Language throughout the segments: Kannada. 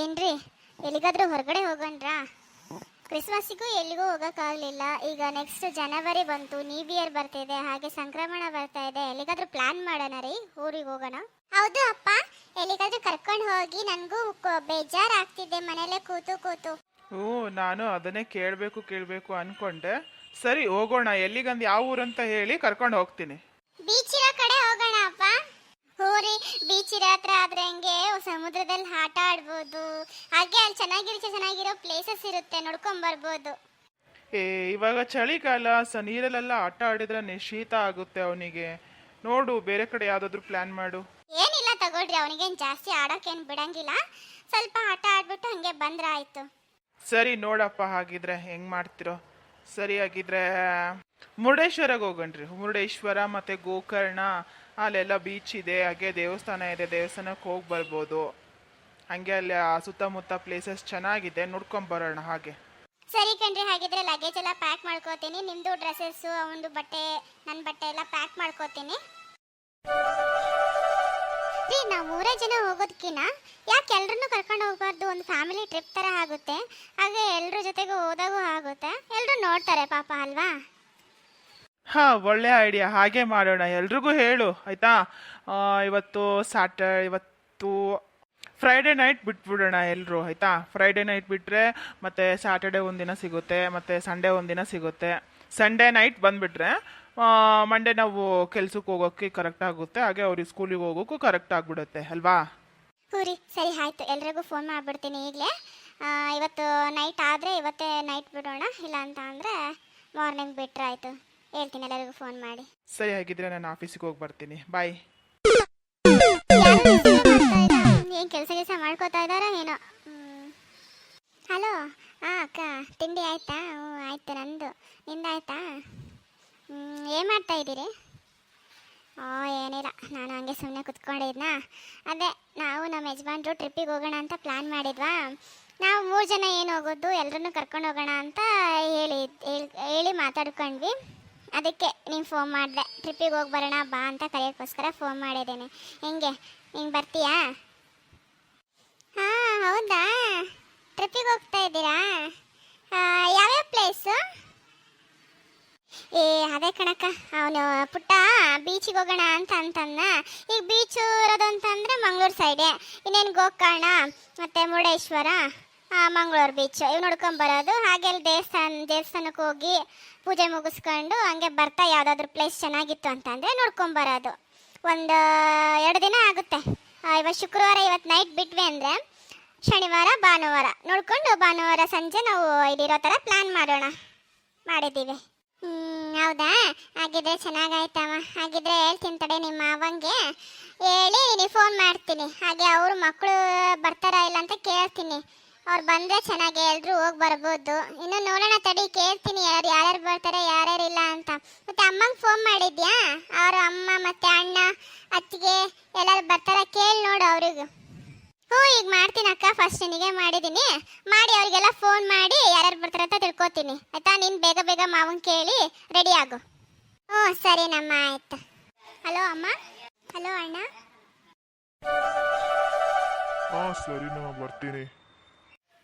ಏನ್ರಿ? ಎಲ್ಲಿಗಾದ್ರೂ ಹೊರಗಡೆ ಹೋಗೋಣ್ರಾ? ಕ್ರಿಸ್ಮಸ್ಸಿಗೂ ಎಲ್ಲಿಗೂ ಹೋಗೋಕ್ಕಾಗಲಿಲ್ಲ. ಈಗ ನೆಕ್ಸ್ಟ್ ಜನವರಿ ಬಂತು ನ್ಯೂ ಇಯರ್ ಬರ್ತಿದೆ, ಹಾಗೆ ಸಂಕ್ರಮಣ ಬರ್ತಾ ಇದೆ. ಎಲ್ಲಿಗಾದ್ರೂ ಪ್ಲಾನ್ ಮಾಡೋಣ ರೀ, ಊರಿಗೆ ಹೋಗೋಣ? ಹೌದು ಅಪ್ಪ, ಎಲ್ಲಿಗಾದ್ರೂ ಕರ್ಕೊಂಡು ಹೋಗಿ ನನಗೂ ಬೇಜಾರಾಗ್ತಿದೆ, ಮನೇಲೆ ಕೂತು ಕೂತು. ಹ್ಞೂ, ನಾನು ಅದನ್ನೇ ಕೇಳಬೇಕು ಕೇಳಬೇಕು ಅನ್ಕೊಂಡೆ. ಸರಿ, ಹೋಗೋಣ. ಎಲ್ಲಿಗಂದು, ಯಾವ ಊರಂತ ಹೇಳಿ ಕರ್ಕೊಂಡು ಹೋಗ್ತೀನಿ ಬೀಚ್ ಇರೋ ಕಡೆ ಹೋಗೋಣ ಅಪ್ಪ ಹ್ಞೂ ರೀ ಇರೋ ಹತ್ರ ಆದ್ರೆ ಹಂಗೆ? ಸಮುದ್ರದಲ್ಲಿ ಆಟ ಆಡ್ಬೋದು. ಹಾಗೆ ಅಲ್ಲಿ ಚೆನ್ನಾಗಿರೋ ಚೆನ್ನಾಗಿರೋ ಪ್ಲೇಸಸ್ ಇರುತ್ತೆ. ನೋಡ್ಕೊಂಡ್ ಬರ್ಬೋದು. ಏ ಇವಾಗ ಚಳಿಗಾಲ ಸ ನೀರಲ್ಲೆಲ್ಲ ಆಟ ಆಡಿದ್ರೆ ಶೀತ ಆಗುತ್ತೆ ಅವನಿಗೆ. ನೋಡು ಬೇರೆ ಕಡೆ ಯಾವ್ದಾದ್ರು ಪ್ಲಾನ್ ಮಾಡು. ಏನಿಲ್ಲ ತಗೊಳ್ರಿ ಅವನಿಗೇನು ಜಾಸ್ತಿ ಆಡೋಕೇನು ಬಿಡಂಗಿಲ್ಲ. ಸ್ವಲ್ಪ ಆಟ ಆಡ್ಬಿಟ್ಟು ಹಂಗೆ ಬಂದ್ರ ಆಯ್ತು. ಸರಿ ನೋಡಪ್ಪ ಹಾಗಿದ್ರೆ ಹೆಂಗ್ ಮಾಡ್ತಿರೋ? ಸರಿ ಮುರುಡೇಶ್ವರಕ್ಕೆ ಹೋಗಣ್ರಿ. ಮುರುಡೇಶ್ವರ ಮತ್ತೆ ಗೋಕರ್ಣ, ಅಲ್ಲೆಲ್ಲ ಬೀಚ್ ಇದೆ, ಹಾಗೆ ದೇವಸ್ಥಾನ ಇದೆ, ದೇವಸ್ಥಾನಕ್ಕೆ ಹೋಗಿ ಬರ್ಬೋದು. ಹಂಗೆ ಅಲ್ಲಿ ಸುತ್ತಮುತ್ತ ಪ್ಲೇಸಸ್ ಚೆನ್ನಾಗಿದೆ, ನೋಡ್ಕೊಂಡ್ ಬರೋಣ ಹಾಗೆ. ಸರಿ ಕಣ್ರಿ, ಹಾಗಿದ್ರೆ ಲಗೇಜ್ ಎಲ್ಲ ಪ್ಯಾಕ್ ಮಾಡ್ಕೋತೀನಿ. ನಿಮ್ದು ಡ್ರೆಸ್ಸಸ್ಸು ಅವನದು ಬಟ್ಟೆ ನನ್ನ ಬಟ್ಟೆ ಎಲ್ಲ ಪ್ಯಾಕ್ ಮಾಡ್ಕೋತೀನಿ. ರೀ ನಾವು ಮೂರೇ ಜನ ಹೋಗೋದಕ್ಕಿನ್ನ ಯಾಕೆ ಎಲ್ಲರನ್ನೂ ಕರ್ಕೊಂಡು ಹೋಗಬಾರ್ದು? ಒಂದು ಫ್ಯಾಮಿಲಿ ಟ್ರಿಪ್ ಥರ ಆಗುತ್ತೆ. ಹಾಗೆ ಎಲ್ಲರ ಜೊತೆಗೂ ಹೋದಾಗೂ ಆಗುತ್ತೆ. ಎಲ್ಲರೂ ನೋಡ್ತಾರೆ ಪಾಪ ಅಲ್ವಾ? ಹಾ ಒಳ್ಳೆ ಐಡಿಯಾ ಹಾಗೆ ಮಾಡೋಣ. ಎಲ್ರಿಗೂ ಹೇಳು ಆಯ್ತಾ? ಆ, ಇವತ್ತು ಸ್ಯಾಟರ್ ಇವತ್ತು ಫ್ರೈಡೇ ನೈಟ್ ಬಿಟ್ಬಿಡೋಣ ಎಲ್ಲರೂ ಆಯ್ತಾ? ಫ್ರೈಡೇ ನೈಟ್ ಬಿಟ್ಟರೆ ಮತ್ತೆ ಸ್ಯಾಟರ್ಡೇ ಒಂದಿನ ಸಿಗುತ್ತೆ ಮತ್ತು ಸಂಡೇ ಒಂದಿನ ಸಿಗುತ್ತೆ. ಸಂಡೇ ನೈಟ್ ಬಂದುಬಿಟ್ರೆ ಮಂಡೇ ನಾವು ಕೆಲ್ಸಕ್ಕೆ ಹೋಗೋಕ್ಕೆ ಕರೆಕ್ಟ್ ಆಗುತ್ತೆ. ಹಾಗೆ ಅವ್ರಿಗೆ ಸ್ಕೂಲಿಗೆ ಹೋಗೋಕ್ಕೂ ಕರೆಕ್ಟ್ ಆಗಿಬಿಡುತ್ತೆ ಅಲ್ವಾ? ಹ್ಞೂ ಸರಿ ಆಯಿತು. ಎಲ್ರಿಗೂ ಫೋನ್ ಮಾಡಿಬಿಡ್ತೀನಿ ಈಗಲೇ. ಇವತ್ತು ನೈಟ್ ಆದರೆ ಇವತ್ತೇ ನೈಟ್ ಬಿಡೋಣ ಇಲ್ಲ ಅಂತ ಅಂದರೆ ಮಾರ್ನಿಂಗ್ ಬಿಟ್ಟರೆ ಆಯಿತು. ಹೇಳ್ತೀನಿ ಎಲ್ಲರಿಗೂ ಫೋನ್ ಮಾಡಿ. ಸರಿ ಹಾಗಿದ್ರೆ ನಾನು ಆಫೀಸಿಗೆ ಹೋಗಿ ಬರ್ತೀನಿ. ಬಾಯ್ ಏನು ಮಾಡ್ತಾ ಇದ್ದೀರಿ? ಓ ಏನಿಲ್ಲ. ನಾನು ಹಂಗೆ ಸುಮ್ಮನೆ ಕುತ್ಕೊಂಡಿದ್ನಾ ಅದೇ, ನಾವು ನಮ್ಮ ಯಜಮಾನ್ರು ಟ್ರಿಪ್ಪಿಗೆ ಹೋಗೋಣ ಅಂತ ಪ್ಲ್ಯಾನ್ ಮಾಡಿದ್ವಾ? ನಾವು ಮೂರು ಜನ ಏನು ಹೋಗೋದು ಎಲ್ಲರನ್ನೂ ಕರ್ಕೊಂಡು ಹೋಗೋಣ ಅಂತ ಹೇಳಿ, ಹೇಳ್- ಮಾತಾಡ್ಕೊಂಡ್ವಿ. ಅದಕ್ಕೆ ನೀನು ಫೋನ್ ಮಾಡಿದೆ. ಟ್ರಿಪ್ಪಿಗೆ ಹೋಗಿ ಬರೋಣ, ಬಾ ಅಂತ ಕರೆಯೋಕ್ಕೋಸ್ಕರ ಫೋನ್ ಮಾಡಿದ್ದೇನೆ. ಹೆಂಗೆ? ನೀನು ಬರ್ತೀಯಾ? ಹಾಂ, ಹೌದಾ? ಟ್ರಿಪ್ಪಿಗೆ ಹೋಗ್ತಾ ಇದ್ದೀರಾ ಆ, ಯಾವ್ಯಾವ ಪ್ಲೇಸು ಏ ಅದೇ ಕಣಕ್ಕ ಅವನು ಪುಟ್ಟ ಬೀಚಿಗೆ ಹೋಗೋಣ ಅಂತ ಅಂತಂದ. ಈಗ ಬೀಚು ಇರೋದು ಅಂತಂದರೆ ಮಂಗಳೂರು ಸೈಡೆ ಇನ್ನೇನು ಗೋಕರ್ಣ ಮತ್ತು ಮುರುಡೇಶ್ವರ ಮಂಗಳೂರು ಬೀಚು ಇವು ನೋಡ್ಕೊಂಡು ಬರೋದು. ಹಾಗೆ ಅಲ್ಲಿ ದೇವಸ್ಥಾನ ದೇವಸ್ಥಾನಕ್ಕೆ ಹೋಗಿ ಪೂಜೆ ಮುಗಿಸ್ಕೊಂಡು ಹಂಗೆ ಬರ್ತಾ ಯಾವುದಾದ್ರೂ ಪ್ಲೇಸ್ ಚೆನ್ನಾಗಿತ್ತು ಅಂತಂದರೆ ನೋಡ್ಕೊಂಬರೋದು ಒಂದು ಎರಡು ದಿನ ಆಗುತ್ತೆ. ಇವತ್ತು ಶುಕ್ರವಾರ ಇವತ್ತು ನೈಟ್ ಬಿಟ್ವಿ ಅಂದರೆ ಶನಿವಾರ ಭಾನುವಾರ. ನೋಡಿಕೊಂಡು ಭಾನುವಾರ ಸಂಜೆ ನಾವು ಇಲ್ಲಿರೋ ಥರ ಪ್ಲ್ಯಾನ್ ಮಾಡೋಣ. ಮಾಡಿದ್ದೀವಿ. ಹ್ಮ್, ಹೌದಾ? ಹಾಗಿದ್ರೆ ಚೆನ್ನಾಗಾಯ್ತಮ್ಮ ಹಾಗಿದ್ರೆ ಹೇಳ್ತೀನಿ ತಡೆ ನಿಮ್ಮ ಮಾವಂಗೆ. ಹೇಳಿ ಫೋನ್ ಮಾಡ್ತೀನಿ. ಹಾಗೆ ಅವರು ಮಕ್ಕಳು ಬರ್ತಾರಾ ಇಲ್ಲ ಅಂತ ಕೇಳ್ತೀನಿ. ಅವ್ರು ಬಂದರೆ ಚೆನ್ನಾಗಿ ಎಲ್ಲರೂ ಹೋಗಿ ಬರ್ಬೋದು. ಇನ್ನು ನೋಡೋಣ ತಡಿ, ಕೇಳ್ತೀನಿ ಯಾರು, ಯಾರ್ಯಾರು ಬರ್ತಾರೆ, ಯಾರ್ಯಾರು ಇಲ್ಲ ಅಂತ. ಮತ್ತೆ ಅಮ್ಮಂಗೆ ಫೋನ್ ಮಾಡಿದ್ಯಾ? ಅವ್ರ ಅಮ್ಮ ಮತ್ತು ಅಣ್ಣ, ಅತ್ತಿಗೆ ಎಲ್ಲರೂ ಬರ್ತಾರ? ಕೇಳಿ ನೋಡು ಅವ್ರಿಗೂ. ಹ್ಞೂ ಈಗ ಮಾಡ್ತೀನಿ ಅಕ್ಕ. ಫಸ್ಟ್ ನಿನಗೆ ಮಾಡಿದ್ದೀನಿ. ಮಾಡಿ ಅವರಿಗೆಲ್ಲ ಫೋನ್ ಮಾಡಿ ಯಾರ್ಯಾರು ಬರ್ತಾರೆ ಅಂತ ತಿಳ್ಕೊತೀನಿ. ಆಯ್ತಾ? ನೀನು ಬೇಗ ಬೇಗ ಮಾವನ್ ಕೇಳಿ ರೆಡಿ ಆಗು. ಹ್ಞೂ ಸರಿನಮ್ಮ ಆಯ್ತು. ಹಲೋ ಅಮ್ಮ. ಹಲೋ ಅಣ್ಣ. ಹಾ ಸರಿ ನಾ ಬರ್ತೀನಿ.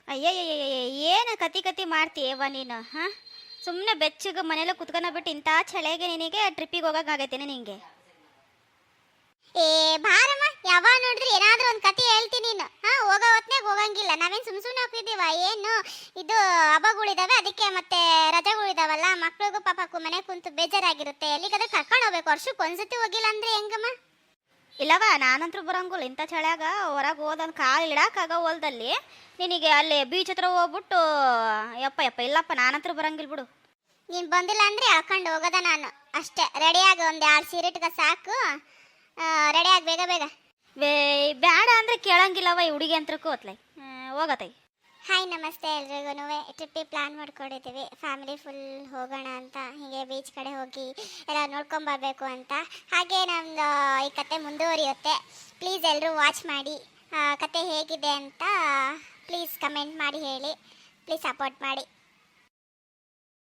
ಅಯ್ಯಯ್ಯಯ್ಯಯ್ಯ ಏನು ಕತಿ ಕತಿ ಮಾಡ್ತೀಯವ್ವ ನೀನು ಹಾಂ? ಸುಮ್ಮನೆ ಬೆಚ್ಚಗೆ ಮನೇಲಿ ಕುತ್ಕೊಂಡು ಬಿಟ್ಟು ಇಂಥ ಚಳಿಗೆ ನಿನಗೆ ಟ್ರಿಪ್ಪಿಗೆ ಹೋಗೋಕ್ಕಾಗೈತೇನೆ ನಿನಗೆ ಏ ಬಾರಮ್ಮ. ಯಾವಾಗ ನೋಡಿದ್ರೆ ಏನಾದರೂ ಒಂದು ಕತೆ ಹೇಳ್ತೀನಿ ನೀನು ಹಾ ಹೋಗೋ ಹೊತ್ನಾಗ ಹೋಗಂಗಿಲ್ಲ. ನಾವೇನು ಸುಮ್ ಸುಮ್ಮನೆ ಹೋಗ್ತಿದ್ದೀವ? ಏನು? ಇದು ಹಬ್ಬಗಳಿದಾವೆ ಅದಕ್ಕೆ ಮತ್ತೆ ರಜೆಗಳಿದಾವಲ್ಲ ಮಕ್ಳಿಗೂ ಪಾಪಕ್ಕೂ ಮನೆ ಕುಂತು ಬೇಜಾರಾಗಿರುತ್ತೆ. ಎಲ್ಲಿಗಾದ್ರೂ ಕರ್ಕೊಂಡು ಹೋಗ್ಬೇಕು. ವರ್ಷಕ್ಕೆ ಒಂದ್ಸತಿ ಹೋಗಿಲ್ಲ ಅಂದ್ರೆ ಹೆಂಗಮ್ಮ? ಇಲ್ಲವ ನಾನಂತೂ ಬರಂಗಿಲ್ಲ. ಇಂಥ ಚಳಿಯಾಗ ಹೊರಗೆ ಹೋದಂದು ಕಾಲು ಇಡಕ್ಕಾಗ ಹೊಲ್ದಲ್ಲಿ. ನಿನಗೆ ಅಲ್ಲಿ ಬೀಚ್ ಹತ್ರ ಹೋಗ್ಬಿಟ್ಟು ಯಪ್ಪ ಯಪ್ಪ ಇಲ್ಲಪ್ಪ ನಾನಂತೂ ಬರಂಗಿಲ್ಲ ಬಿಡು. ನೀನು ಬಂದಿಲ್ಲ ಅಂದ್ರೆ ಹಾಕೊಂಡು ಹೋಗೋದ ನಾನು. ಅಷ್ಟೇ. ರೆಡಿಯಾಗಿ ಒಂದು ಎರಡು ಸೀರೆಟ್ಗ ಸಾಕು. ರೆಡಿಯಾಗಿ ಬೇಗ ಬೇಗ. ಬೇ ಬೇಡ ಅಂದ್ರೆ ಕೇಳಂಗಿಲ್ಲವ ಈ ಹುಡುಗಿ ಅಂತ ಹೋತ್ಲೈ ಹೋಗತೈ ಹಾಯ್ ನಮಸ್ತೆ ಎಲ್ರಿಗೂ ಟ್ರಿಪ್ಪಿಗೆ ಪ್ಲ್ಯಾನ್ ಮಾಡ್ಕೊಂಡಿದ್ದೀವಿ. ಫ್ಯಾಮಿಲಿ ಫುಲ್ ಹೋಗೋಣ ಅಂತ. ಹೀಗೆ ಬೀಚ್ ಕಡೆ ಹೋಗಿ ಎಲ್ಲ ನೋಡ್ಕೊಂಬರ್ಬೇಕು ಅಂತ. ಹಾಗೆ ನಮ್ಮದು ಈ ಕತೆ ಮುಂದುವರಿಯುತ್ತೆ. ಪ್ಲೀಸ್ ಎಲ್ಲರೂ ವಾಚ್ ಮಾಡಿ. ಕತೆ ಹೇಗಿದೆ ಅಂತ ಪ್ಲೀಸ್ ಕಮೆಂಟ್ ಮಾಡಿ ಹೇಳಿ. ಪ್ಲೀಸ್ ಸಪೋರ್ಟ್ ಮಾಡಿ.